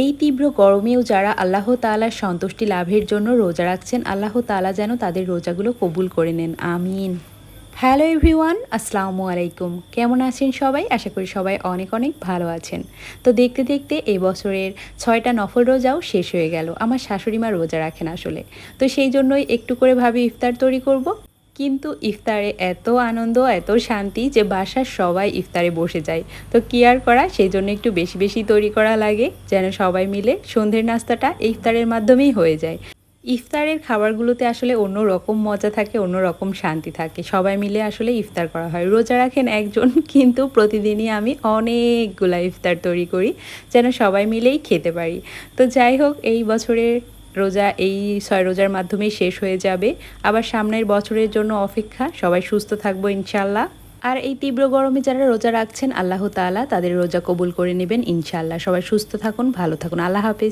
এই তীব্র গরমেও যারা আল্লাহ তাআলার সন্তুষ্টি লাভের জন্য রোজা রাখছেন, আল্লাহ তালা যেন তাদের রোজাগুলো কবুল করে নেন। আমিন। হ্যালো এভরিওয়ান, আসসালামু আলাইকুম। কেমন আছেন সবাই? আশা করি সবাই অনেক অনেক ভালো আছেন। তো দেখতে দেখতে এই বছরের ছয়টা নফল রোজাও শেষ হয়ে গেল। আমার শাশুড়ি মা রোজা রাখেন আসলে। তো সেই জন্যই একটু করে ভাবি ইফতার তৈরি করব। কিন্তু ইফতারে এত আনন্দ, এত শান্তি যে বাসার সবাই ইফতারে বসে যায়। তো কি আর করা? সেই জন্য একটু বেশি বেশি তৈরি করা লাগে, যেন সবাই মিলে সন্ধ্যের নাস্তাটা ইফতারের মাধ্যমেই হয়ে যায়। ইফতারের খাবারগুলোতে আসলে অন্য রকম মজা থাকে অন্য রকম শান্তি থাকে। সবাই মিলে আসলে ইফতার করা হয়। রোজা রাখেন একজন, কিন্তু প্রতিদিনই আমি অনেকগুলা ইফতার তৈরি করি, যেন সবাই মিলেই খেতে পারি। তো যাই হোক, এই বছরের রোজা, এই ছয় রোজার মাধ্যমেই শেষ হয়ে যাবে। আবার সামনের বছরের জন্য অপেক্ষা, সবাই সুস্থ থাকব ইনশাল্লাহ আর এই তীব্র গরমে যারা রোজা রাখছেন, আল্লাহ তালা তাদের রোজা কবুল করে নেবেন ইনশাল্লাহ সবাই সুস্থ থাকুন, ভালো থাকুন। আল্লাহ হাফিজ।